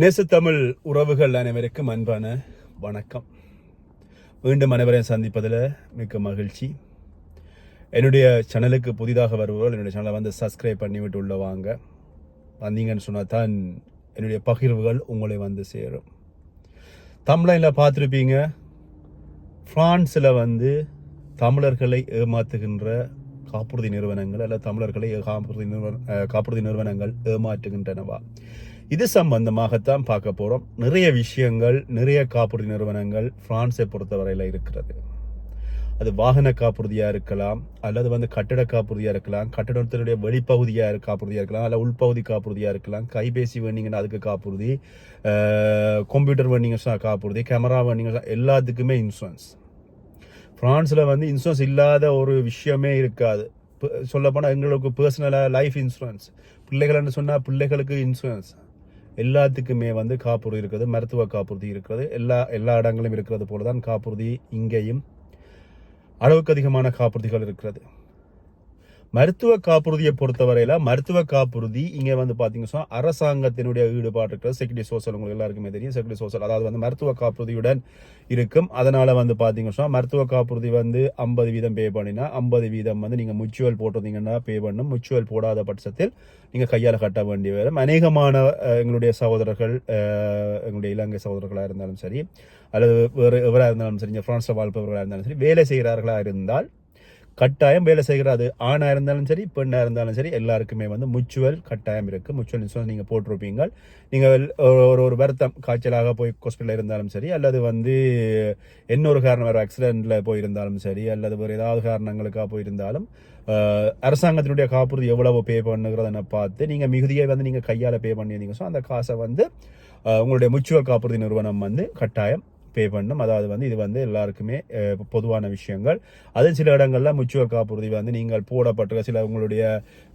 நேசத்தமிழ் உறவுகள் அனைவருக்கும் அன்பான வணக்கம். மீண்டும் அனைவரையும் சந்திப்பதில் மிக்க மகிழ்ச்சி. என்னுடைய சேனலுக்கு புதிதாக வருபவர்கள் என்னுடைய சேனலை வந்து சப்ஸ்கிரைப் பண்ணிவிட்டு உள்ள வாங்க. வந்தீங்கன்னு சொன்னால் தான் என்னுடைய பகிர்வுகள் உங்களை வந்து சேரும். தமிழனில் பார்த்துருப்பீங்க. ஃப்ரான்ஸில் வந்து தமிழர்களை ஏமாற்றுகின்ற காப்புறுதி நிறுவனங்கள் அல்ல தமிழர்களை காப்புறுதி நிறுவன காப்புறுதி நிறுவனங்கள் ஏமாற்றுகின்றனவா? இது சம்பந்தமாகத்தான் பார்க்க போறோம். நிறைய விஷயங்கள் நிறைய காப்புறுதி நிறுவனங்கள் பிரான்ஸை பொறுத்தவரையில் இருக்கிறது. அது வாகன காப்புறுதியா இருக்கலாம் அல்லது வந்து கட்டட காப்புறுதியா இருக்கலாம் கட்டடத்தினுடைய வெளிப்பகுதியா காப்புறுதியாக காப்புறுதியா இருக்கலாம் அல்ல உள்பகுதி காப்புறுதியா இருக்கலாம் கைபேசி வேண்டிங்கன்னா அதுக்கு காப்புறுதி கம்ப்யூட்டர் வேண்டிங்க காப்புறுதி கேமரா வேண்டிங்க எல்லாத்துக்குமே இன்சூரன்ஸ் பிரான்ஸில் வந்து இன்சூரன்ஸ் இல்லாத ஒரு விஷயமே இருக்காது. சொல்லப்போனால் எங்களுக்கு பர்சனலாக லைஃப் இன்சூரன்ஸ் பிள்ளைகள்னு சொன்னால் பிள்ளைகளுக்கு இன்சூரன்ஸ் எல்லாத்துக்குமே வந்து காப்புறுதி இருக்குது மருத்துவ காப்புறுதி இருக்கிறது எல்லா எல்லா இடங்களும் இருக்கிறது போல தான் காப்புறுதி இங்கேயும் அளவுக்கு அதிகமான காப்புறுதிகள் இருக்கிறது. மருத்துவ காப்புறுதியை பொறுத்தவரையில மருத்துவ காப்புறுதி இங்கே வந்து பாத்தீங்கன்னா சொன்னா அரசாங்கத்தினுடைய ஈடுபாடு இருக்கிறது. செக்யூரிட்டி சோசல் உங்களுக்கு எல்லாருக்குமே தெரியும். செக்யூரிட்டி சோசியல் அதாவது வந்து மருத்துவ காப்புறுதியுடன் இருக்கும். அதனால் வந்து பாத்தீங்கன்னா சொன்னா மருத்துவ காப்புறுதி வந்து ஐம்பது வீதம் பே பண்ணினா ஐம்பது வீதம் வந்து நீங்கள் முச்சுவல் போட்டிருந்தீங்கன்னா பே பண்ணும் முச்சுவல் போடாத பட்சத்தில் நீங்கள் கையால் கட்ட வேண்டிய வரும். அநேகமான எங்களுடைய சகோதரர்கள் எங்களுடைய இலங்கை சகோதரர்களாக இருந்தாலும் சரி அல்லது வேறு எவராக இருந்தாலும் சரி இங்கே ஃப்ரான்ஸில் வாழ்பவர்களாக இருந்தாலும் சரி வேலை செய்கிறார்களாக இருந்தால் கட்டாயம் வேலை செய்கிறாது ஆணாக இருந்தாலும் சரி பெண்ணாக இருந்தாலும் சரி எல்லாருக்குமே வந்து முச்சுவல் கட்டாயம் இருக்குது முச்சுவல் இன்சூரன்ஸ் நீங்கள் போட்டிருப்பீங்க. நீங்கள் ஒரு ஒரு ஒரு வருத்தம் காய்ச்சலாக போய் ஹாஸ்பிட்டலில் இருந்தாலும் சரி அல்லது வந்து என்ன ஒரு காரணம் வேறு ஆக்சிடெண்ட்டில் போயிருந்தாலும் சரி அல்லது வேறு ஏதாவது காரணங்களுக்காக போயிருந்தாலும் அரசாங்கத்தினுடைய காப்புறுதி எவ்வளவு பே பண்ணுங்கிறத பார்த்து நீங்கள் மிகுதியை வந்து நீங்கள் கையால் பே பண்ணியிருந்தீங்க. ஸோ அந்த காசை வந்து உங்களுடைய முச்சுவல் காப்புறுதி நிறுவனம் வந்து கட்டாயம் பே பண்ணும் அதாவது வந்து இது வந்து எல்லாருக்குமே பொதுவான விஷயங்கள். அது சில இடங்களில் முச்சுவல் காப்புறுதி வந்து நீங்கள் போடப்பட்டிருக்க சில உங்களுடைய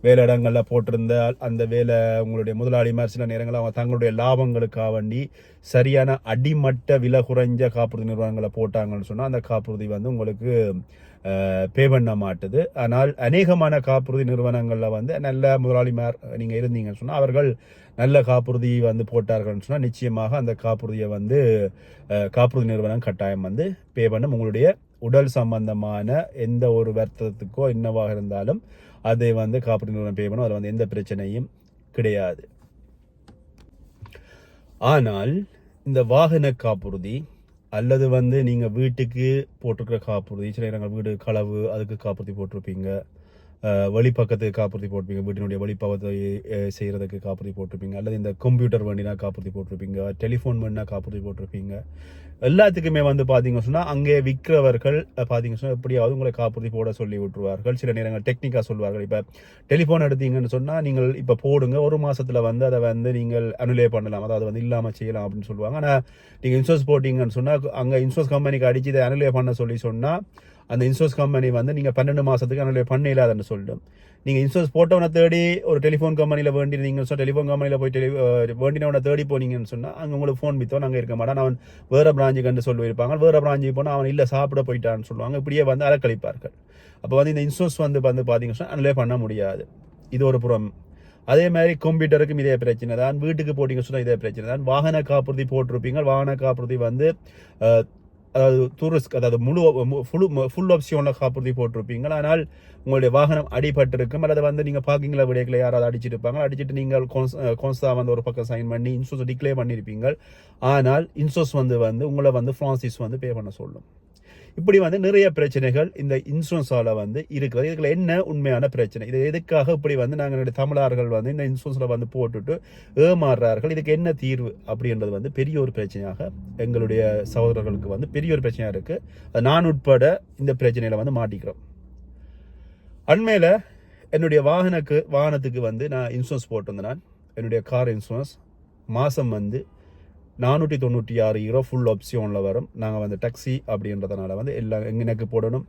வேலை இடங்களில் போட்டிருந்த அந்த வேலை உங்களுடைய முதலாளிமார் சில நேரங்களில் அவங்க தங்களுடைய லாபங்களுக்காக வேண்டி சரியான அடிமட்ட விலை குறைஞ்ச காப்புறுதி நிறுவனங்களை போட்டாங்கன்னு சொன்னால் அந்த காப்புறுதி வந்து உங்களுக்கு பே பண்ண மாட்டுது. ஆனால் அநேகமான காப்புறுதி நிறுவனங்களில் வந்து நல்ல முதலாளிமார் நீங்கள் இருந்தீங்கன்னு சொன்னால் அவர்கள் நல்ல காப்புறுதி வந்து போட்டார்கள்னு சொன்னால் நிச்சயமாக அந்த காப்புறுதியை வந்து காப்புறுதி நிறுவனம் கட்டாயம் வந்து பே பண்ணும். உங்களுடைய உடல் சம்பந்தமான எந்த ஒரு வருத்தத்துக்கோ என்னவாக இருந்தாலும் அதை வந்து காப்புறுதி நிறுவனம் பே பண்ணும். அதில் வந்து எந்த பிரச்சனையும் கிடையாது. ஆனால் இந்த வாகன காப்புறுதி அல்லது வந்து நீங்கள் வீட்டுக்கு போட்டிருக்கிற காப்புறுதி சில நேரங்கள் வீடு களவு அதுக்கு காப்புறுதி போட்டிருப்பீங்க. வெளிப்பக்கத்துக்கு காப்புறுதி போட்டிருப்பீங்க வீட்டினுடைய வெளிப்பக்கத்தை செய்கிறதுக்கு காப்புறுதி போட்டிருப்பீங்க அல்லது இந்த கம்ப்யூட்டர் வேண்டினா காப்புறுதி போட்டிருப்பீங்க டெலிஃபோன் வேணா காப்புறுதி போட்டிருப்பீங்க. எல்லாத்துக்குமே வந்து பார்த்தீங்க சொன்னால் அங்கே விற்கிறவர்கள் பார்த்தீங்க சொன்னால் சொன்னா எப்படியாவது உங்களை காப்புறுதி போட சொல்லி விட்டுருவார்கள். சில நேரங்கள் டெக்னிக்காக சொல்வார்கள் இப்போ டெலிஃபோன் எடுத்தீங்கன்னு சொன்னால் நீங்கள் இப்போ போடுங்க. ஒரு மாதத்தில் வந்து அதை வந்து நீங்கள் அனுலே பண்ணலாம். அதாவது வந்து இல்லாமல் செய்யலாம் அப்படின்னு சொல்லுவாங்க. ஆனால் நீங்கள் இன்சூரன்ஸ் போட்டிங்கன்னு சொன்னால் அங்கே இன்சூரன்ஸ் கம்பெனிக்கு அடித்து இதை அனுலே பண்ண சொல்லி சொன்னால் அந்த இன்சூரன்ஸ் கம்பெனி வந்து நீங்கள் பன்னெண்டு மாதத்துக்கு அனுலே பண்ண இல்லாதன்னு சொல்லிடும் நீங்கள் இன்சூரன்ஸ் போட்டவனை தேடி ஒரு டெலிஃபோன் கம்பெனியில் வேண்டியிருந்தீங்கன்னு சொன்னால் டெலிஃபோன் கம்பெனியில் போய் டெலி வேண்டினவனை தேடி போனீங்கன்னு சொன்னால் அங்கே உங்களுக்கு ஃபோன் மித்தவன் நாங்கள் இருக்க மாட்டான். அவன் வேறு பிராஞ்சு கண்டு சொல்லியிருப்பாங்க. வேறு பிராஞ்சுக்கு போனால் அவன் இல்லை சாப்பிட போயிட்டான்னு சொல்லுவாங்க. இப்படியே வந்து அலக்கழிப்பார்கள். அப்போ வந்து இந்த இன்சூரன்ஸ் வந்து வந்து பார்த்தீங்கன்னா அதிலே பண்ண முடியாது. இது ஒரு புறம். அதே மாதிரி கம்ப்யூட்டருக்கும் இதே பிரச்சனை தான் வீட்டுக்கு போட்டிங்க சொன்னால் இதே பிரச்சனை தான் வாகன காப்புறுதி போட்டிருப்பீங்க. வாகன காப்புறுதி வந்து அதாவது டூரிஸ்ட் அதாவது முழு ஃபுல் ஃபுல் ஆப்ஷனில் காப்புறுதி போட்டிருப்பீங்க ஆனால் உங்களுடைய வாகனம் அடிபட்டிருக்கும். அல்லது வந்து நீங்கள் பார்க்கிங்கில் விடைகளை யாராவது அடிச்சிருப்பாங்க இருப்பாங்க அடிச்சிட்டு நீங்கள் கோன்ஸ்தா வந்து ஒரு பக்கம் சைன் பண்ணி இன்சூரன்ஸ் டிக்ளேர் பண்ணியிருப்பீங்க ஆனால் இன்சூரன்ஸ் வந்து வந்து உங்களை வந்து ஃப்ரான்சிஸ் வந்து பே பண்ண சொல்லும். இப்படி வந்து நிறைய பிரச்சனைகள் இந்த இன்சூரன்ஸால் வந்து இருக்கிறது இதுல என்ன உண்மையான பிரச்சனை? இது எதுக்காக இப்படி வந்து நாங்கள் தமிழர்கள் வந்து இந்த இன்சூரன்ஸில் வந்து போட்டுட்டு ஏமாறுறார்கள்? இதுக்கு என்ன தீர்வு அப்படின்றது வந்து பெரிய ஒரு பிரச்சனையாக எங்களுடைய சகோதரர்களுக்கு வந்து பெரிய ஒரு பிரச்சனையாக இருக்குது நான் உட்பட இந்த பிரச்சனையில வந்து மாட்டிக்கிறோம். அண்மையில் என்னுடைய வாகனக்கு வாகனத்துக்கு வந்து நான் இன்சூரன்ஸ் போட்டிருந்தேன். நான் என்னுடைய கார் இன்சூரன்ஸ் மாதம் வந்து நானூற்றி தொண்ணூற்றி ஆறு ஹீரோ ஃபுல் ஆப்ஷனில் வரும். நாங்கள் வந்து டாக்ஸி அப்படின்றதுனால வந்து எல்லாம் எங்கெனக்கு போடணும்.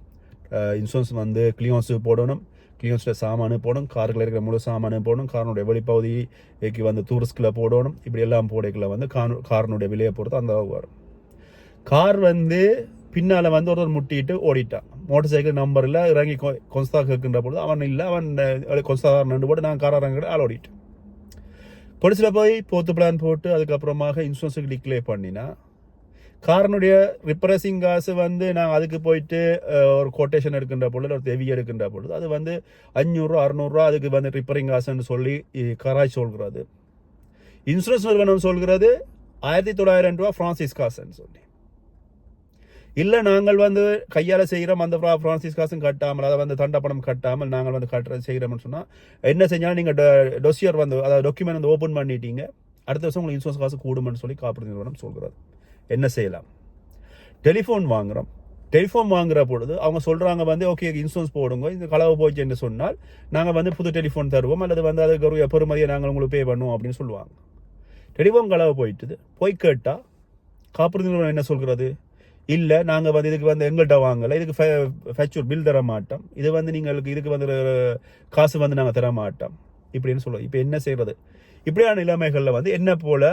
இன்சூரன்ஸ் வந்து கிளியோன்ஸு போடணும். கிளியோன்ஸில் சாமானு போடணும். காருக்குள்ள இருக்கிற முழு சாமானு போடணும். காரனுடைய வெளிப்பகுதிக்கு வந்து டூரிஸ்டில் போடணும். இப்படி எல்லாம் போடைக்குள்ள வந்து கார் காரனுடைய விலையை பொறுத்து அந்த அளவு வரும். கார் வந்து பின்னால் வந்து ஒருத்தர் முட்டிட்டு ஓடிட்டான் மோட்டர் சைக்கிள் நம்பரில் இறங்கி கொ- கொன்ஸ்தா கேட்கின்ற பொழுது அவன் இல்லை. அவன் கொன்ஸ்தா நின்று போட்டு நான் கார் இறங்கிட்டு ஆள் ஓடிட்டேன். பொலிஸில் போய் போத்து பிளான் போட்டு அதுக்கப்புறமாக இன்சூரன்ஸுக்கு டிக்ளேர் பண்ணினா காரனுடைய ரிப்ரஸிங் காசு வந்து நான் அதுக்கு போயிட்டு ஒரு கொட்டேஷன் எடுக்கின்ற பொழுது ஒரு தெவி எடுக்கின்ற பொழுது அது வந்து அஞ்சூறுரூவா அறநூறுரூவா அதுக்கு வந்து ரிப்பரிங் காசுன்னு சொல்லி கராய் சொல்கிறது. இன்சூரன்ஸ் நிறுவனம் சொல்கிறது ஆயிரத்தி தொள்ளாயிரம் ரூபா ஃப்ரான்சிஸ் காசுன்னு சொல்லி. இல்லை நாங்கள் வந்து கையால் செய்கிறோம் அந்த ப்ரா ஃப்ரான்சிஸ் காசும் கட்டாமல் அதை வந்து தண்டப்பணம் கட்டாமல் நாங்கள் வந்து கட்டுற செய்கிறோம்னு சொன்னால் என்ன செஞ்சாலும் நீங்கள் டொசியர் வந்து அதாவது டாக்குமெண்ட் வந்து ஓப்பன் பண்ணிட்டீங்க அடுத்த வருஷம் உங்களுக்கு இன்சூரன்ஸ் காசு கூடுமென்னு சொல்லி காப்பீடு நிறுவனம் சொல்கிறது என்ன செய்யலாம்? டெலிஃபோன் வாங்குகிறோம் டெலிஃபோன் வாங்குற பொழுது அவங்க சொல்கிறாங்க வந்து ஓகே இன்சூரன்ஸ் போடுங்க. இந்த களவு போச்சு என்று சொன்னால் நாங்கள் வந்து புது டெலிஃபோன் தருவோம் அல்லது வந்து அதுக்கு ஒரு பெருமதியை நாங்கள் உங்களுக்கு பே பண்ணுவோம் அப்படின்னு சொல்லுவாங்க. டெலிஃபோன் களவு போயிட்டுது. போய் கேட்டால் காப்பீடு நிறுவனம் என்ன சொல்கிறது? இல்லை நாங்கள் வந்து இதுக்கு வந்து எங்கள்கிட்ட வாங்கலை. இதுக்கு ஃபேக்சர் பில் தர மாட்டோம். இது வந்து நீங்களுக்கு இதுக்கு வந்து ஒரு காசு வந்து நாங்கள் தர மாட்டோம். இப்படின்னு சொல்லுவோம். இப்போ என்ன செய்கிறது இப்படியான நிலைமைகளில் வந்து என்ன போல்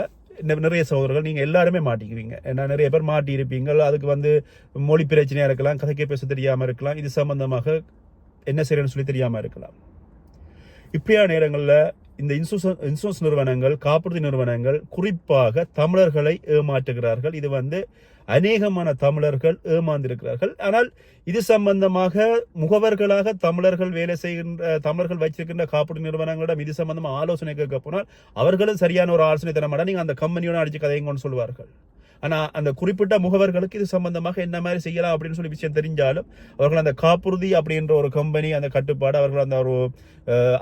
நிறைய சகோதரர்கள் நீங்கள் எல்லாருமே மாட்டிக்குவீங்க. ஏன்னா நிறைய பேர் மாட்டி இருப்பீங்க அதுக்கு வந்து மொழி பிரச்சனையாக இருக்கலாம் கதைக்கே பேச தெரியாமல் இருக்கலாம். இது சம்பந்தமாக என்ன செய்யறேன்னு சொல்லி தெரியாமல் இருக்கலாம். இப்படியான நேரங்களில் இந்த இன்சூரன்ஸ் இன்சூரன்ஸ் நிறுவனங்கள் காப்புறுதி நிறுவனங்கள் குறிப்பாக தமிழர்களை ஏமாற்றுகிறார்கள். இது வந்து அநேகமான தமிழர்கள் ஏமாந்திருக்கிறார்கள். ஆனால் இது சம்பந்தமாக முகவர்களாக தமிழர்கள் வேலை செய்கின்ற தமிழர்கள் வச்சிருக்கின்ற காப்பீடு நிறுவனங்களிடம் இது சம்பந்தமாக ஆலோசனை கேட்க போனால் அவர்களும் சரியான ஒரு ஆலோசனை தர மாட்டா நீங்க அந்த கம்பெனியோட அடிச்சு கதைங்கன்னு சொல்வார்கள். ஆனால் அந்த குறிப்பிட்ட முகவர்களுக்கு இது சம்பந்தமாக என்ன மாதிரி செய்யலாம் அப்படின்னு சொல்லி விஷயம் தெரிஞ்சாலும் அவர்கள் அந்த காப்புறுதி அப்படின்ற ஒரு கம்பெனி அந்த கட்டுப்பாடு அவர்கள் அந்த ஒரு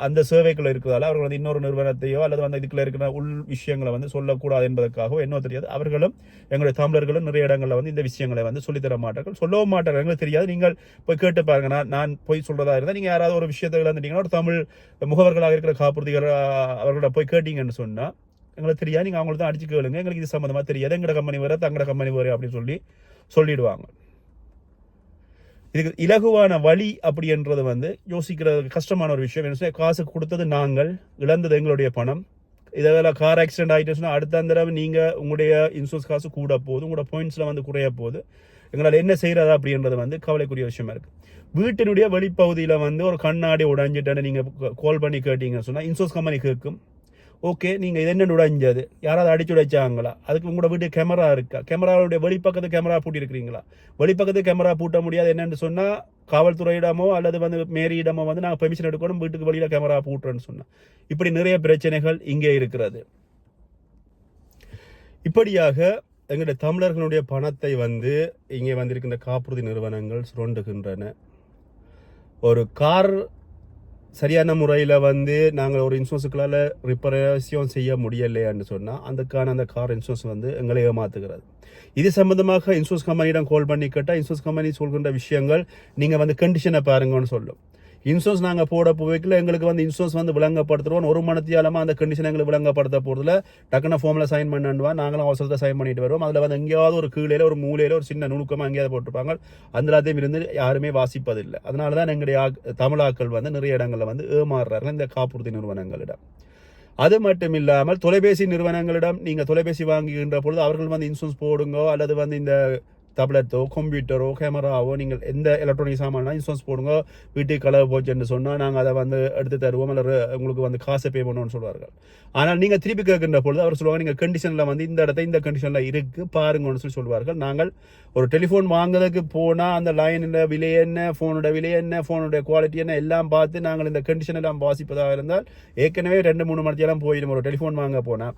அந்த சேவைக்குள்ள இருக்கிறதால அவர்கள் வந்து இன்னொரு நிறுவனத்தையோ அல்லது அந்த இதுக்குள்ள இருக்கிற உள் விஷயங்களை வந்து சொல்லக்கூடாது என்பதற்காகவோ என்ன தெரியாது. அவர்களும் எங்களுடைய தமிழர்களும் நிறைய இடங்களில் வந்து இந்த விஷயங்களை வந்து சொல்லித்தர மாட்டார்கள். சொல்லவும் மாட்டார்கள். எங்களுக்கு தெரியாது. நீங்கள் போய் கேட்டு பாருங்க. நான் நான் போய் சொல்றதா இருந்தால் நீங்கள் யாராவது ஒரு விஷயத்தை இழந்துட்டீங்கன்னா ஒரு தமிழ் முகவர்களாக இருக்கிற காப்புறுதிகள் அவர்களோட போய் கேட்டீங்கன்னு சொன்னால் எங்களுக்கு தெரியாது. நீங்கள் அவங்கள தான் அடிச்சு கேளுங்க. எங்களுக்கு இது சம்மந்தமாக தெரியாது. எங்கட கம்பெனி வர தங்கட கம்பெனி வர அப்படின்னு சொல்லி சொல்லிடுவாங்க. இதுக்கு இலகுவான வழி அப்படின்றது வந்து யோசிக்கிறது கஷ்டமான ஒரு விஷயம். என்ன காசு கொடுத்தது நாங்கள் இழந்தது எங்களுடைய பணம். இதெல்லாம் கார் ஆக்சிடென்ட் ஆகிட்டுச்சுன்னா அடுத்த தடவை நீங்கள் உங்களுடைய இன்சூரன்ஸ் காசு கூட போகுது உங்களோட பாயிண்ட்ஸில் வந்து குறைய போகுது. எங்களால் என்ன செய்கிறதா அப்படின்றது வந்து கவலைக்குரிய விஷயமா இருக்குது வீட்டினுடைய வெளிப்பகுதியில் வந்து ஒரு கண்ணாடி உடைஞ்சிட்டேன்னு நீங்கள் கால் பண்ணி கேட்டீங்கன்னு சொன்னால் இன்சூரன்ஸ் கம்பெனி கேட்கும். ஓகே நீங்கள் இது என்ன நுழைஞ்சது? யாராவது அடிச்சு உடைச்சாங்களா? அதுக்கு உங்களோட வீட்டு கேமரா இருக்கா? கேமராவுடைய வெளிப்பக்கத்து கேமரா பூட்டியிருக்கிறீங்களா? வெளிப்பக்கத்து கேமரா பூட்ட முடியாது என்னென்னு சொன்னால் காவல்துறையிடமோ அல்லது வந்து மேரியிடமோ வந்து நாங்கள் பெர்மிஷன் எடுக்கணும் வீட்டுக்கு வெளியில் கேமரா பூட்டுறேன்னு சொன்னால் இப்படி நிறைய பிரச்சனைகள் இங்கே இருக்கிறது. இப்படியாக எங்களுடைய தமிழர்களுடைய பணத்தை வந்து இங்கே வந்திருக்கின்ற காப்புறுதி நிறுவனங்கள் சுரண்டுகின்றன. ஒரு கார் சரியான முறையில் வந்து நாங்கள் ஒரு இன்சூரன்ஸுக்களால் ரிப்பரேஷன் செய்ய முடியலையான்னு சொன்னால் அதுக்கான அந்த கார் இன்சூரன்ஸ் வந்து எங்களை ஏமாத்துகிறது. இது சம்மந்தமாக இன்சூரன்ஸ் கம்பெனியிடம் கால் பண்ணி கேட்டால் இன்சூரன்ஸ் கம்பெனி சொல்கின்ற விஷயங்கள் நீங்கள் வந்து கண்டிஷனை பாருங்கன்னு சொல்லும். இன்சூரன்ஸ் நாங்கள் போட போய்க்கல எங்களுக்கு வந்து இன்சூரன்ஸ் வந்து விளங்கப்படுத்துறோம். ஒரு மனத்தியாலமாக அந்த கண்டிஷன் எங்களுக்கு விளங்கப்படுத்த போகிறதுல டக்குன ஃபார்மில் சைன் பண்ணுவா நாங்களும் அவசரத்தை சைன் பண்ணிட்டு வருவோம். அதில் வந்து எங்கேயாவது ஒரு கீழே ஒரு மூலையில் ஒரு சின்ன நுணுக்கமாக எங்கேயாவது போட்டிருப்பாங்க. அந்த எல்லாத்தையும் இருந்து யாருமே வாசிப்பதில்லை. அதனால தான் எங்களுடைய தமிழாக்கள் வந்து நிறைய இடங்களில் வந்து ஏமாறுறார்கள் இந்த காப்புறுதி நிறுவனங்களிடம். அது மட்டும் இல்லாமல் தொலைபேசி நிறுவனங்களிடம் நீங்கள் தொலைபேசி வாங்குகின்ற பொழுது அவர்கள் வந்து இன்சூரன்ஸ் போடுங்கோ அல்லது வந்து இந்த டேப்லெட்டோ கம்ப்யூட்டரோ கேமராவோ நீங்கள் எந்த எலக்ட்ரானிக் சாமானா இன்சூரன்ஸ் போடுங்க வீட்டுக்கு கலவு போச்சுன்னு சொன்னால் நாங்கள் அதை வந்து எடுத்து தருவோம் அல்லது உங்களுக்கு வந்து காசை பே பண்ணுவோம்னு சொல்வார்கள். ஆனால் நீங்கள் திருப்பி கேட்கின்ற பொழுது அவர் சொல்லுவாங்க நீங்கள் கண்டிஷனில் வந்து இந்த இடத்த இந்த கண்டிஷனில் இருக்குது பாருங்கன்னு சொல்லி சொல்வார்கள். நாங்கள் ஒரு டெலிஃபோன் வாங்குறதுக்கு போனால் அந்த லைனில் விலை என்ன ஃபோனோட விலை என்ன ஃபோனுடைய குவாலிட்டி என்ன எல்லாம் பார்த்து நாங்கள் இந்த கண்டிஷன் எல்லாம் வாசிப்பதாக இருந்தால் ஏற்கனவே ரெண்டு மூணு மணிக்கெல்லாம் போயிடும். ஒரு டெலிஃபோன் வாங்க போனால்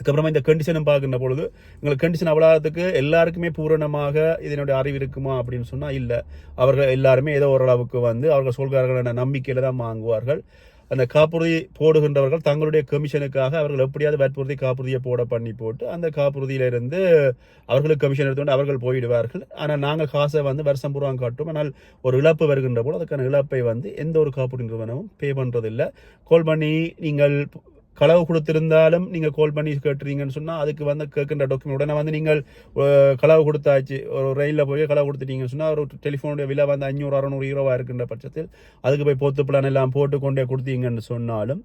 அதுக்கப்புறமா இந்த கண்டிஷனும் பார்க்குற பொழுது எங்களுக்கு கண்டிஷன் அவ்வளோத்துக்கு எல்லாருக்குமே பூரணமாக இதனுடைய அறிவு இருக்குமா அப்படின்னு சொன்னால் இல்லை. அவர்கள் எல்லாருமே ஏதோ ஓரளவுக்கு வந்து அவர்கள் சொல்கிறார்கள் நம்பிக்கையில் தான் வாங்குவார்கள். அந்த காப்புறுதி போடுகின்றவர்கள் தங்களுடைய கமிஷனுக்காக அவர்கள் எப்படியாவது வற்புறுதி காப்புறுதியை போட பண்ணி போட்டு அந்த காப்புறுதியிலிருந்து அவர்களுக்கு கமிஷன் எடுத்துக்கொண்டு அவர்கள் போயிடுவார்கள். ஆனால் நாங்கள் காசை வந்து வருஷம் பூர்வம் காட்டும் ஆனால் ஒரு இழப்பு வருகின்ற போது அதுக்கான இழப்பை வந்து எந்த ஒரு காப்புறுதி நிறுவனமும் பே பண்ணுறதில்லை கால் பண்ணி நீங்கள் களவு கொடுத்திருந்தாலும் நீங்கள் கால் பண்ணி கேட்டுறீங்கன்னு சொன்னால் அதுக்கு வந்து கேட்கின்ற டாக்குமெண்ட் உடனே வந்து நீங்கள் களவு கொடுத்தாச்சு. ஒரு ரயிலில் போய் களவு கொடுத்துட்டீங்கன்னு சொன்னால் ஒரு டெலிஃபோனுடைய விலை வந்து அஞ்சூறு அறநூறு ஈரோவாக இருக்கின்ற பட்சத்தில் அதுக்கு போய் போத்து பிளான் எல்லாம் போட்டு கொண்டே கொடுத்தீங்கன்னு சொன்னாலும்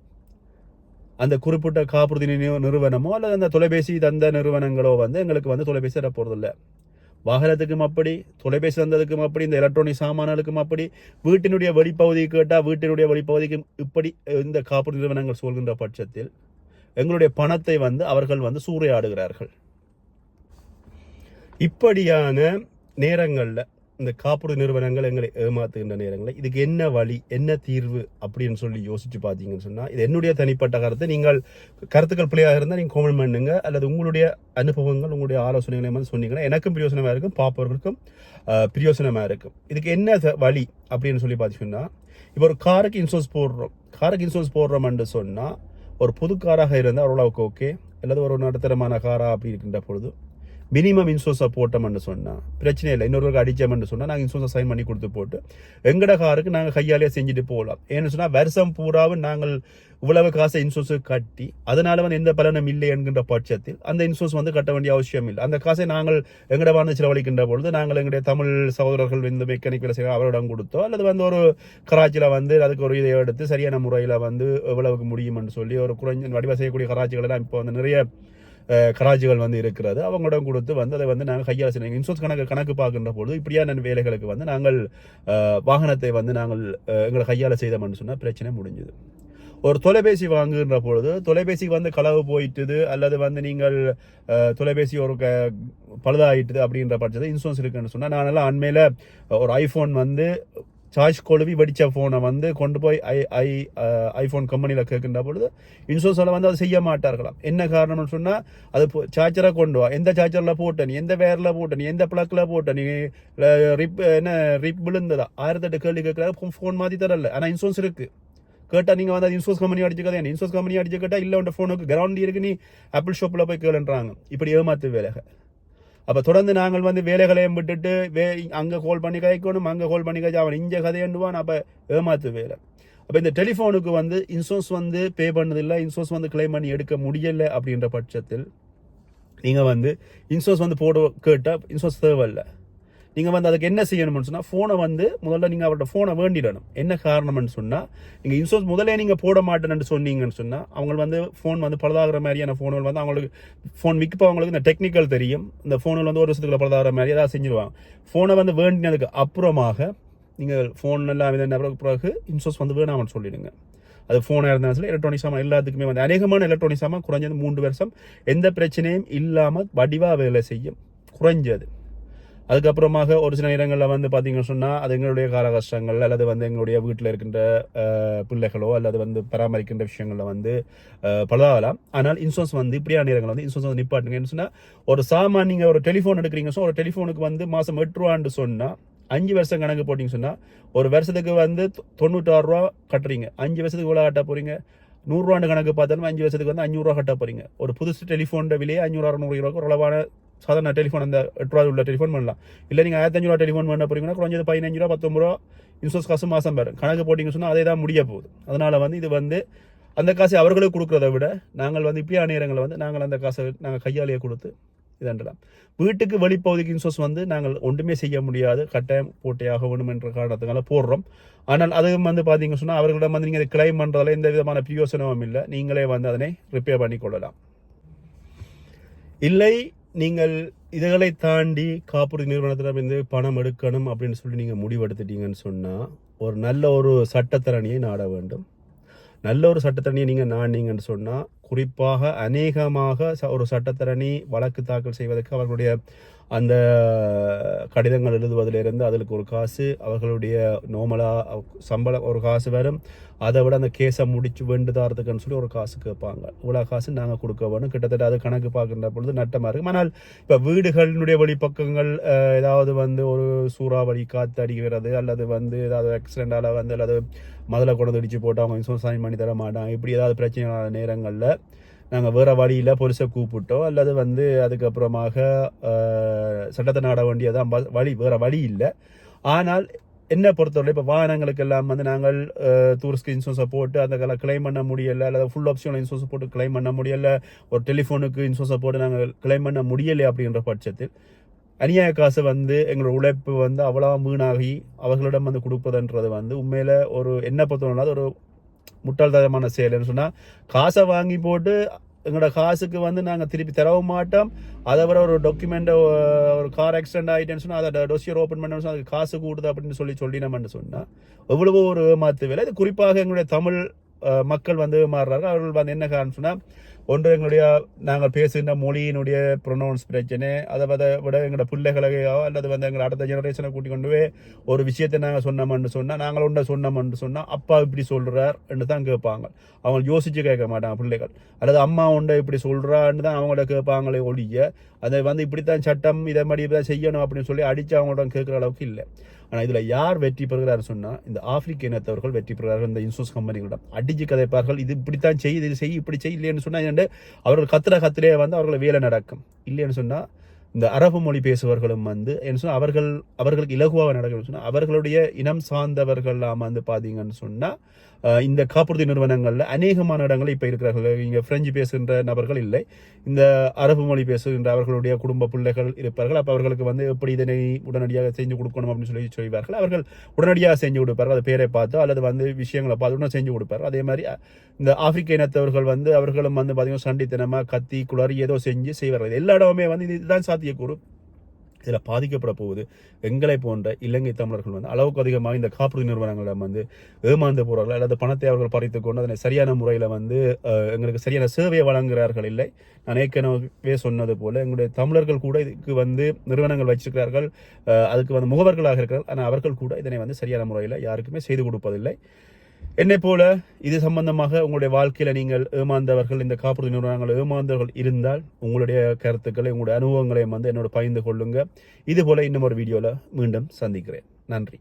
அந்த குறிப்பிட்ட காப்புறுதி நிறுவனமோ அல்லது அந்த தொலைபேசி தந்த நிறுவனங்களோ வந்து எங்களுக்கு வந்து தொலைபேசி தர போகிறதில்ல வாகனத்துக்கும் அப்படி தொலைபேசி தந்ததுக்கும் அப்படி இந்த எலக்ட்ரானிக் சாமான்களுக்கும் அப்படி வீட்டினுடைய வெளிப்பகுதி கேட்டால் வீட்டினுடைய வெளிப்பகுதிக்கும் இப்படி இந்த காப்பு நிறுவனங்கள் சொல்கின்ற பட்சத்தில் எங்களுடைய பணத்தை வந்து அவர்கள் வந்து சூறையாடுகிறார்கள். இப்படியான நேரங்களில் இந்த காப்புறுதி நிறுவனங்கள் எங்களை ஏமாத்துகின்ற நேரங்களில் இதுக்கு என்ன வழி என்ன தீர்வு அப்படின்னு சொல்லி யோசிச்சு பார்த்தீங்கன்னு சொன்னால் இது என்னுடைய தனிப்பட்ட கருத்து நீங்கள் கருத்துக்கள் பிள்ளையாக இருந்தால் நீங்கள் கோமெண்ட் பண்ணுங்க அல்லது உங்களுடைய அனுபவங்கள் உங்களுடைய ஆலோசனைகளை வந்து சொன்னீங்கன்னா எனக்கும் பிரயோசனமாக இருக்கும் பார்ப்பவர்களுக்கும் பிரயோசனமாக இருக்கும். இதுக்கு என்ன வழி அப்படின்னு சொல்லி பார்த்தீங்கன்னா இப்போ ஒரு காருக்கு இன்சூரன்ஸ் போடுறோம். காருக்கு இன்சூரன்ஸ் போடுறோம்னு சொன்னால் ஒரு புது காராக இருந்தால் ஓரளவுக்கு ஓகே அல்லது ஒரு நடுத்தரமான காரா அப்படி இருக்கின்ற பொழுது மினிமம் இன்சூரன்ஸை போட்டோம்னு சொன்னால் பிரச்சனை இல்லை. இன்னொருவருக்கு அடித்தோம்னு சொன்னால் நாங்கள் இன்சூரன்ஸை சைன் பண்ணி கொடுத்து போட்டு எங்கட காருக்கு நாங்கள் கையாலேயே செஞ்சுட்டு போகலாம் ஏன்னு சொன்னால் வருஷம் பூராவும் நாங்கள் இவ்வளவு காசை இன்சூரன்ஸ் கட்டி அதனால வந்து எந்த பலனும் இல்லை என்கின்ற பட்சத்தில் அந்த இன்சூரன்ஸ் வந்து கட்ட வேண்டிய அவசியம் இல்லை. அந்த காசை நாங்கள் எங்கட வாழ்ந்து செலவழிக்கின்ற பொழுது நாங்கள் எங்களுடைய தமிழ் சகோதரர்கள் வந்து மெக்கானிக் வேலை செய்ய அவரிடம் கொடுத்தோ அல்லது வந்து ஒரு கராச்சியில் வந்து அதுக்கு ஒரு இதை எடுத்து சரியான முறையில் வந்து எவ்வளவுக்கு முடியும்னு சொல்லி ஒரு குறைஞ்ச வடிவ செய்யக்கூடிய கராச்சிகள் எல்லாம் இப்போ வந்து நிறைய கராஜிகள் வந்து இருக்கிறது. அவங்களிடம் கொடுத்து வந்து அதை வந்து நாங்கள் கையால் செய்யணும் இன்சூரன்ஸ் கணக்கு கணக்கு பார்க்கின்ற பொழுது இப்படியான வேலைகளுக்கு வந்து நாங்கள் வாகனத்தை வந்து நாங்கள் எங்களை கையால் செய்தோம்னு சொன்னால் பிரச்சனை முடிஞ்சுது. ஒரு தொலைபேசி வாங்குகின்ற பொழுது தொலைபேசிக்கு வந்து களவு போயிட்டுது அல்லது வந்து நீங்கள் தொலைபேசி ஒரு க பழுதாயிட்டுது அப்படின்ற பட்சத்தில் இன்சூரன்ஸ் இருக்குன்னு சொன்னால் நானெல்லாம் அண்மையில் ஒரு ஐஃபோன் வந்து சார்ஜ் கொழுவி வடித்த ஃபோனை வந்து கொண்டு போய் ஐ ஐ ஐஃபோன் கம்பெனியில் கேட்கின்ற பொழுது இன்சூரன்ஸில் வந்து அதை செய்ய மாட்டார்களாம். என்ன காரணம்னு சொன்னால் அது சார்ஜராக கொண்டு வா. எந்த சார்ஜரில் போட்ட நீ எந்த வேரில் போட்ட நீ எந்த ப்ளக்கில் போட்ட நீ ரிப் என்ன ரிப் விழுந்ததா? ஆயிரத்தெட்டு கேள்வி கேட்குறாரு ஃபோன் மாற்றி தரல. ஆனால் இன்சூரன்ஸ் இருக்குது கேட்டால் நீங்கள் வந்து அது இன்சூரன்ஸ் கம்பெனி அடிச்சுக்கதே இன்சூரன்ஸ் கம்பெனி அடிச்சு கேட்டால் இல்லை உன் ஃபோனுக்கு கிரவுண்ட் இருக்கு நீ ஆப்பிள் ஷாப்பில் போய் கேளுன்றாங்க. இப்படி ஏமாத்து வேலைகள். அப்போ தொடர்ந்து நாங்கள் வந்து வேலைகளையும் விட்டுட்டு வே அங்கே கால் பண்ணி கதைக்கணும் அங்கே கால் பண்ணி கதை அவன் இங்கே கதையண்டுவான் அப்போ ஏமாத்து வேலை. அப்போ இந்த டெலிஃபோனுக்கு வந்து இன்சூரன்ஸ் வந்து பே பண்ணதில்லை இன்சூரன்ஸ் வந்து கிளைம் பண்ணி எடுக்க முடியலை அப்படின்ற பட்சத்தில் நீங்கள் வந்து இன்சூரன்ஸ் வந்து போட கேட்டால் இன்சூரன்ஸ் தேவையில்லை. நீங்கள் வந்து அதுக்கு என்ன செய்யணும்னு சொன்னால் ஃபோனை வந்து முதல்ல நீங்கள் அவர்கிட்ட ஃபோனை வேண்டிடணும். என்ன காரணம்னு சொன்னால் நீங்கள் இன்சூரன்ஸ் முதலே நீங்கள் போட மாட்டேன்னு சொன்னீங்கன்னு சொன்னால் அவங்க வந்து ஃபோன் வந்து பழுதாகிற மாதிரியான ஃபோன்கள் வந்து அவங்களுக்கு ஃபோன் விற்கப்பவங்களுக்கு இந்த டெக்னிக்கல் தெரியும். இந்த ஃபோனில் வந்து ஒரு வருஷத்துக்குள்ள பழுதாகிற மாதிரி ஏதாவது செஞ்சுருவாங்க. ஃபோனை வந்து வேண்டினதுக்கு அப்புறமாக நீங்கள் ஃபோன் எல்லாம் பிறகு பிறகு இன்சூரன்ஸ் வந்து வேணாம்னு சொல்லிடுங்க. அது ஃபோனாக இருந்தாலும் சரி எலக்ட்ரானிக் சாமான் எல்லாத்துக்குமே வந்து அநேகமான எலக்ட்ரானிக் சாமான் குறைஞ்சது மூன்று வருஷம். எந்த பிரச்சனையும் இல்லாமல் வடிவாக வேலை செய்யும். குறைஞ்சது. அதுக்கப்புறமாக ஒரு சில நேரங்களில் வந்து பார்த்தீங்கன்னு சொன்னால் அது எங்களுடைய கால கஷ்டங்கள் அல்லது வந்து எங்களுடைய வீட்டில் இருக்கின்ற பிள்ளைகளோ அல்லது வந்து பராமரிக்கின்ற விஷயங்களில் வந்து பலதாகலாம் ஆனால் இன்சூரன்ஸ் வந்து இப்படியான நேரங்களில் வந்து இன்சூரன்ஸ் வந்து நிப்பாட்டுங்கன்னு சொன்னால் ஒரு சாமான் நீங்கள் ஒரு டெலிஃபோன் எடுக்கிறீங்க ஸோ ஒரு டெலிஃபோனுக்கு வந்து மாதம் எட்டு ரூபான்னு சொன்னால் அஞ்சு வருஷம் கணக்கு போட்டிங்க சொன்னால் ஒரு வருஷத்துக்கு வந்து தொண்ணூற்றாறு ரூபா கட்டுறீங்க. அஞ்சு வருஷத்துக்கு இவ்வளோ கட்ட போகிறீங்க நூறுரூவாண்டு கணக்கு பார்த்தாலும் அஞ்சு வருஷத்துக்கு வந்து அஞ்சூறுரூவா கட்ட போகிறீங்க ஒரு புதுசு டெலிஃபோன் விலையே அஞ்சூறு அறுநூறு ரூபாய்க்கு ஒரு அளவான சாதாரண டெலிஃபோன் அந்த எட்டு ரூபா உள்ள டெலிஃபோன் பண்ணலாம். இல்லை நீங்கள் ஆயிரத்தஞ்சு ரூபா டெலிஃபோன் பண்ண போகிறீங்கன்னா குறைஞ்சது பதினஞ்சு ரூபா பத்தொம்பது ரூபா இன்சூரன்ஸ் காசு மாதம் வரும். கணக்கு போட்டிங்க சொன்னால் அதே தான் முடிய போகுது. அதனால் வந்து இது வந்து அந்த காசை அவர்களுக்கு கொடுக்குறத விட நாங்கள் வந்து இப்படியான நேரங்களில் வந்து நாங்கள் அந்த காசை நாங்கள் கையாலேயே கொடுத்து இதன்றலாம் வீட்டுக்கு வெளிப்பகுதிக்கு இன்சூரன்ஸ் வந்து நாங்கள் ஒன்றுமே செய்ய முடியாது. கட்டாயம் போட்டியாக ஆக என்ற காரணத்துக்காக போடுறோம். ஆனால் அதுவும் வந்து பார்த்தீங்க சொன்னால் அவர்களிடம் வந்து நீங்கள் அதை கிளைம் பண்ணுறதுல எந்த விதமான பிரயோசனமும் இல்லை. நீங்களே வந்து அதனை ரிப்பேர் பண்ணி கொள்ளலாம். இல்லை நீங்கள் இதுகளை தாண்டி காப்புறுதி நிறுவனத்திடமிருந்து பணம் எடுக்கணும் அப்படின்னு சொல்லி நீங்கள் முடிவெடுத்துட்டீங்கன்னு சொன்னால் ஒரு நல்ல ஒரு சட்டத்தரணியை நாட வேண்டும். நல்ல ஒரு சட்டத்தரணியை நீங்கள் நாடினீங்கன்னு சொன்னால் குறிப்பாக அநேகமாக ச- ஒரு சட்டத்தரணி வழக்கு தாக்கல் செய்வதற்கு அவர்களுடைய அந்த கடிதங்கள் எழுதுவதிலிருந்து அதற்கு ஒரு காசு அவர்களுடைய நோமலாக சம்பளம் ஒரு காசு வரும். அதை விட அந்த கேஸை முடிச்சு வேண்டுதாரத்துக்குன்னு சொல்லி ஒரு காசு கேட்பாங்க. இவ்வளோ காசு நாங்கள் கொடுக்க வேணும். கிட்டத்தட்ட அது கணக்கு பார்க்குற பொழுது நட்டமாக இருக்கும். ஆனால் இப்போ வீடுகளினுடைய வெளிப்பக்கங்கள் ஏதாவது வந்து ஒரு சூறாவளி காற்று அடிக்கிறது அல்லது வந்து ஏதாவது ஆக்சிடென்டால் வந்து அல்லது முதல்ல கொண்டு அடித்து போட்டு அவங்க இன்சூரன்ஸ் சைன் பண்ணி தர மாட்டாங்க. இப்படி ஏதாவது பிரச்சனையான நேரங்களில் நாங்கள் வேறு வழியில் பொலிசை கூப்பிட்டோ அல்லது வந்து அதுக்கப்புறமாக சட்டத்தை நாட வேண்டியதான் வழி வேறு வழி இல்லை. ஆனால் என்ன பொறுத்தவரை இப்போ வாகனங்களுக்கு எல்லாம் வந்து நாங்கள் டூரிஸ்ட் இன்சூரன்ஸை போட்டு அந்த கிளைம் பண்ண முடியலை அல்லது ஃபுல் ஆப்ஷனில் இன்சூரன்ஸ் போட்டு கிளைம் பண்ண முடியலை ஒரு டெலிஃபோனுக்கு இன்சூரன்ஸை போட்டு நாங்கள் கிளைம் பண்ண முடியலை அப்படின்ற பட்சத்தில் அநியாய காசு வந்து எங்களோட உழைப்பு வந்து அவ்வளோ வீணாகி அவர்களிடம் வந்து கொடுப்பதுன்றது வந்து உண்மையில் ஒரு என்ன பொறுத்தவரை ஒரு முட்டாள்தனமான செயல்னு சொன்னால் காசை வாங்கி போட்டு எங்களோட காசுக்கு வந்து நாங்கள் திருப்பி தரவும் மாட்டோம். அதை விட ஒரு டாக்குமெண்ட்டை ஒரு கார் ஆக்சிடென்ட் ஆகிட்டேன்னு சொன்னால் அதை டொசியர் ஓப்பன் பண்ணணும் அதுக்கு காசு கூடுது அப்படின்னு சொல்லி சொல்லினோம்னு சொன்னால் எவ்வளவோ ஒரு ஏமாத்து வேலை. இது குறிப்பாக எங்களுடைய தமிழ் மக்கள் வந்து மாறுறாங்க அவர்கள் வந்து என்ன காரணம் சொன்னால் ஒன்று எங்களுடைய நாங்கள் பேசுகின்ற மொழியினுடைய ப்ரொனவுன்ஸ் பிரச்சனை அதை விட விட எங்களோட பிள்ளைகளையோ அல்லது வந்து எங்களை அடுத்த ஜெனரேஷனை கூட்டி கொண்டு போய் ஒரு விஷயத்தை நாங்கள் சொன்னோம்னு சொன்னால் நாங்கள் ஒன்றை சொன்னோம்னு சொன்னால் அப்பா இப்படி சொல்கிறார் என்று தான் கேட்பாங்க. அவங்க யோசித்து கேட்க மாட்டாங்க பிள்ளைகள். அல்லது அம்மா உண்டை இப்படி சொல்கிறான்னு தான் அவங்கள கேட்பாங்களே ஒழிய அதை வந்து இப்படித்தான் சட்டம் இதை மாதிரி இப்படி செய்யணும் அப்படின்னு சொல்லி அடித்து அவங்களோட கேட்குற அளவுக்கு இல்லை. ஆனால் இதில் யார் வெற்றி பெறுகிறார் சொன்னால் இந்த ஆப்பிரிக்க இனத்தவர்கள் வெற்றி பெறுகிறார்கள் இந்த இன்சூரன்ஸ் கம்பெனிகளிடம். அடிச்சு கதைப்பார்கள் இது இப்படித்தான் செய் இது செய் இப்படி செய் இல்லைன்னு சொன்னால் அவர்கள் கத்துற கத்திலே வந்து அவர்களை வேலை நடக்கும். இல்லைன்னு சொன்னால் இந்த அரபு மொழி பேசுபவர்களும் வந்து என்ன சொன்னால் அவர்கள் அவர்களுக்கு இலகுவாக நடக்கணும்னு சொன்னால் அவர்களுடைய இனம் சார்ந்தவர்கள்லாம் வந்து பார்த்தீங்கன்னு சொன்னால் இந்த காப்புறுதி நிறுவனங்களில் அநேகமான இடங்கள் இப்போ இருக்கிறார்கள். இங்கே பிரெஞ்சு பேசுகின்ற நபர்கள் இல்லை. இந்த அரபு மொழி பேசுகின்ற அவர்களுடைய குடும்ப பிள்ளைகள் இருப்பார்கள். அப்போ அவர்களுக்கு வந்து எப்படி இதனை உடனடியாக செஞ்சு கொடுக்கணும் அப்படின்னு சொல்லி சொல்வார்கள். அவர்கள் உடனடியாக செஞ்சு கொடுப்பார்கள். அது பேரை பார்த்து அல்லது வந்து விஷயங்களை பார்த்து உடனே செஞ்சு கொடுப்பார்கள். அதே மாதிரி இந்த ஆப்பிரிக்க இனத்தவர்கள் வந்து அவர்களும் வந்து பார்த்தீங்கன்னா சண்டித்தனமாக கத்தி குளறி ஏதோ செஞ்சு செய்வார்கள். எல்லா இடமுமே வந்து இதுதான் சாத்தியக்கூறு. இதில் பாதிக்கப்பட போகுது. எங்களை போன்ற இலங்கை தமிழர்கள் வந்து அளவுக்கு அதிகமாக இந்த காப்புறுதி நிறுவனங்களிடம் வந்து ஏமாந்து போகிறார்கள் அல்லது பணத்தை அவர்கள் பறித்து கொண்டு அதனை சரியான முறையில் வந்து எங்களுக்கு சரியான சேவையை வழங்குகிறார்கள் இல்லை? நான் ஏற்கனவே சொன்னது போல் எங்களுடைய தமிழர்கள் கூட இதுக்கு வந்து நிறுவனங்கள் வச்சிருக்கிறார்கள் அதுக்கு வந்து முகவர்களாக இருக்கிறார்கள். ஆனால் அவர்கள் கூட இதனை வந்து சரியான முறையில் யாருக்குமே செய்து கொடுப்பதில்லை. என்னை போல இது சம்பந்தமாக உங்களுடைய வாழ்க்கையில் நீங்கள் ஏமாந்தவர்கள் இந்த காப்புறுதி நிறுவனங்கள் ஏமாந்தவர்கள் இருந்தால் உங்களுடைய கருத்துக்களை உங்களுடைய அனுபவங்களையும் வந்து என்னோட பகிர்ந்து கொள்ளுங்க. இதுபோல் இன்னும் ஒரு வீடியோவில் மீண்டும் சந்திக்கிறேன். நன்றி.